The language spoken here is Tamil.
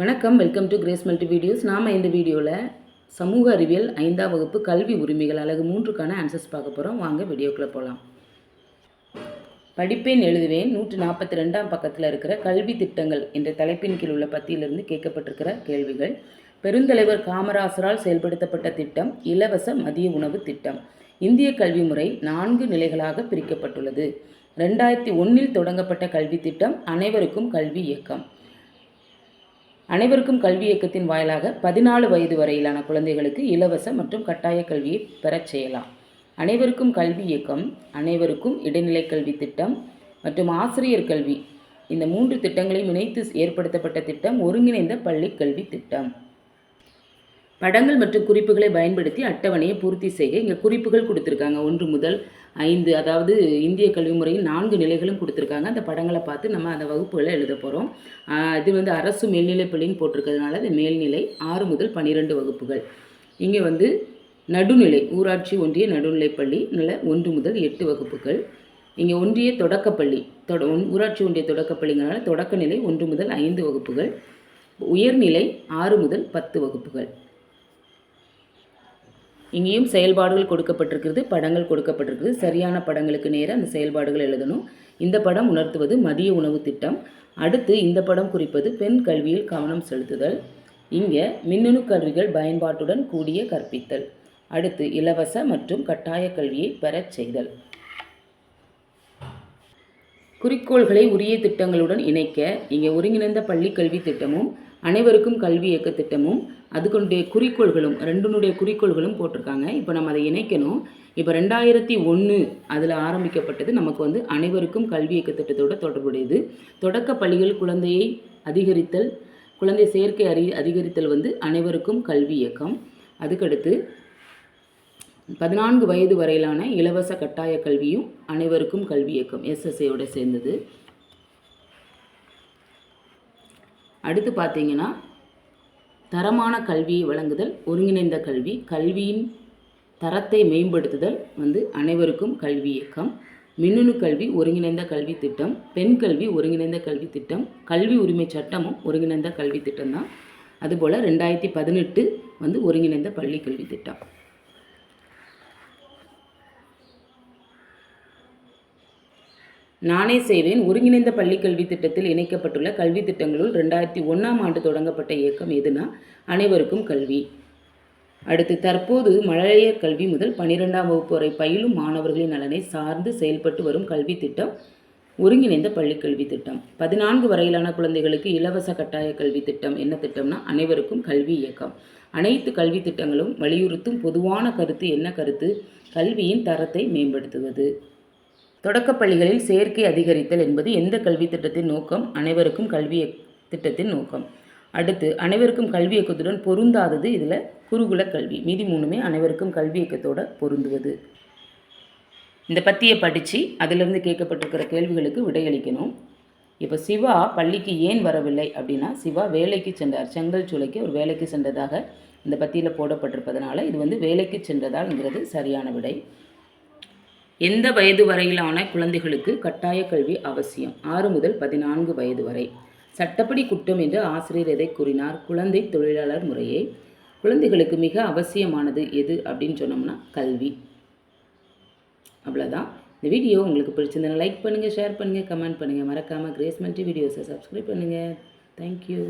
வணக்கம் welcome to grace multi videos நாம் இந்த வீடியோவில் சமூக அறிவியல் ஐந்தாம் வகுப்பு கல்வி உரிமைகள் அழகு மூன்றுக்கான ஆன்சர்ஸ் பார்க்க போகிறோம் வாங்க வீடியோக்குள்ளே போகலாம் படிப்பேன் எழுதுவேன். நூற்று நாற்பத்தி ரெண்டாம் பக்கத்தில் இருக்கிற கல்வி திட்டங்கள் என்ற தலைப்பின் கீழ் உள்ள பத்தியிலிருந்து கேட்கப்பட்டிருக்கிற கேள்விகள். பெருந்தலைவர் காமராசரால் செயல்படுத்தப்பட்ட திட்டம் இலவச மதிய உணவு திட்டம். இந்திய கல்வி முறை நான்கு நிலைகளாக பிரிக்கப்பட்டுள்ளது. ரெண்டாயிரத்தி ஒன்றில் தொடங்கப்பட்ட கல்வி திட்டம் அனைவருக்கும் கல்வி இயக்கம். அனைவருக்கும் கல்வி இயக்கத்தின் வாயிலாக பதினாலு வயது வரையிலான குழந்தைகளுக்கு இலவச மற்றும் கட்டாய கல்வியை பெறச் செய்யலாம். அனைவருக்கும் கல்வி இயக்கம் அனைவருக்கும் இடைநிலை கல்வி திட்டம் மற்றும் ஆசிரியர் கல்வி. இந்த மூன்று திட்டங்களையும் இணைத்து ஏற்படுத்தப்பட்ட திட்டம் ஒருங்கிணைந்த பள்ளி கல்வி திட்டம். படங்கள் மற்றும் குறிப்புகளை பயன்படுத்தி அட்டவணையை பூர்த்தி செய்ய இங்கே குறிப்புகள் கொடுத்துருக்காங்க. ஒன்று முதல் ஐந்து அதாவது இந்திய கல்வி முறையில் நான்கு நிலைகளும் கொடுத்துருக்காங்க. அந்த படங்களை பார்த்து நம்ம அந்த வகுப்புகளை எழுத போகிறோம் இது வந்து அரசு மேல்நிலைப்பள்ளின்னு போட்டிருக்கிறதுனால அது மேல்நிலை ஆறு முதல் பன்னிரெண்டு வகுப்புகள். இங்கே வந்து நடுநிலை ஊராட்சி ஒன்றிய நடுநிலைப்பள்ளி நில ஒன்று முதல் எட்டு வகுப்புகள். இங்கே ஒன்றிய தொடக்கப்பள்ளி தொட ஊராட்சி ஒன்றிய தொடக்கப்பள்ளிங்கிறனால தொடக்க நிலை ஒன்று முதல் ஐந்து வகுப்புகள். உயர்நிலை ஆறு முதல் பத்து வகுப்புகள். இங்கேயும் செயல்பாடுகள் கொடுக்கப்பட்டிருக்கிறது படங்கள் கொடுக்கப்பட்டிருக்குது சரியான படங்களுக்கு நேராக அந்த செயல்பாடுகள் எழுதணும். இந்த படம் உணர்த்துவது மதிய உணவு திட்டம். அடுத்து இந்த படம் குறிப்பது பெண் கல்வியில் கவனம் செலுத்துதல். இங்கே மின்னணு கருவிகள் பயன்பாட்டுடன் கூடிய கற்பித்தல். அடுத்து இலவச மற்றும் கட்டாய கல்வியை பெறச் செய்தல். குறிக்கோள்களை உரிய திட்டங்களுடன் இணைக்க இங்கே ஒருங்கிணைந்த பள்ளி கல்வி திட்டமும் அனைவருக்கும் கல்வி இயக்க திட்டமும் அதுக்குடைய குறிக்கோள்களும் ரெண்டுனுடைய குறிக்கோள்களும் போட்டிருக்காங்க. இப்போ நம்ம அதை இணைக்கணும். இப்போ ரெண்டாயிரத்தி ஒன்று அதில் ஆரம்பிக்கப்பட்டது நமக்கு வந்து அனைவருக்கும் கல்வி இயக்க திட்டத்தோட தொடர்புடையது. தொடக்க பள்ளிகள் குழந்தையை அதிகரித்தல் குழந்தை சேர்க்கை அறி அதிகரித்தல் வந்து அனைவருக்கும் கல்வி இயக்கம். அதுக்கடுத்து பதினான்கு வயது வரையிலான இலவச கட்டாய கல்வியும் அனைவருக்கும் கல்வி இயக்கம் எஸ்எஸ்ஏயோட சேர்ந்தது. அடுத்து பார்த்தீங்கன்னா தரமான கல்வியை வழங்குதல் ஒருங்கிணைந்த கல்வி கல்வியின் தரத்தை மேம்படுத்துதல் வந்து அனைவருக்கும் கல்வி இயக்கம். மின்னணு கல்வி ஒருங்கிணைந்த கல்வி திட்டம் பெண் கல்வி ஒருங்கிணைந்த கல்வி திட்டம் கல்வி உரிமை சட்டமும் ஒருங்கிணைந்த கல்வி திட்டம் தான் அதுபோல் ரெண்டாயிரத்தி பதினெட்டு வந்து ஒருங்கிணைந்த பள்ளி கல்வி திட்டம். நானே செய்வேன் ஒருங்கிணைந்த பள்ளிக் கல்வி திட்டத்தில் இணைக்கப்பட்டுள்ள கல்வி திட்டங்களுள் ரெண்டாயிரத்தி ஒன்றாம் ஆண்டு தொடங்கப்பட்ட இயக்கம் எதுனா? அனைவருக்கும் கல்வி. அடுத்து தற்போது மழலையர் கல்வி முதல் பனிரெண்டாம் வகுப்பு வரை பயிலும் மாணவர்களின் நலனை சார்ந்து செயல்பட்டு வரும் கல்வி திட்டம் ஒருங்கிணைந்த பள்ளிக் கல்வி திட்டம். பதினான்கு வரையிலான குழந்தைகளுக்கு இலவச கட்டாய கல்வி திட்டம் என்ன திட்டம்னா? அனைவருக்கும் கல்வி இயக்கம். அனைத்து கல்வி திட்டங்களும் வலியுறுத்தும் பொதுவான கருத்து என்ன கருத்து? கல்வியின் தரத்தை மேம்படுத்துவது. தொடக்கப் பள்ளிகளில் சேர்க்கை அதிகரித்தல் என்பது எந்த கல்வி திட்டத்தின் நோக்கம்? அனைவருக்கும் கல்வி திட்டத்தின் நோக்கம். அடுத்து அனைவருக்கும் கல்வி இயக்கத்துடன் பொருந்தாதது இதில் குருகுல கல்வி. மீதி மூணுமே அனைவருக்கும் கல்வி இயக்கத்தோட பொருந்துவது. இந்த பத்தியை படித்து அதிலிருந்து கேட்கப்பட்டிருக்கிற கேள்விகளுக்கு விடையளிக்கணும். இப்போ சிவா பள்ளிக்கு ஏன் வரவில்லை அப்படின்னா சிவா வேலைக்கு சென்றார். செங்கல் சூளைக்கு ஒரு வேலைக்கு சென்றதாக இந்த பத்தியில் போடப்பட்டிருப்பதனால இது வந்து வேலைக்கு சென்றதால்ங்கிறது சரியான விடை. எந்த வயது வரையிலான குழந்தைகளுக்கு கட்டாய கல்வி அவசியம்? ஆறு முதல் பதினான்கு வயது வரை. சட்டப்படி குற்றம் என்று ஆசிரியர் எதை கூறினார்? குழந்தை தொழிலாளர் முறையே. குழந்தைகளுக்கு மிக அவசியமானது எது அப்படின்னு சொன்னோம்னா கல்வி. அவ்வளோதான் இந்த வீடியோ உங்களுக்கு பிடிச்சிருந்தா லைக் பண்ணுங்கள் ஷேர் பண்ணுங்கள் கமெண்ட் பண்ணுங்கள் மறக்காமல் கிரேஸ் மல்டி வீடியோஸை சப்ஸ்கிரைப் பண்ணுங்கள் தேங்க்யூ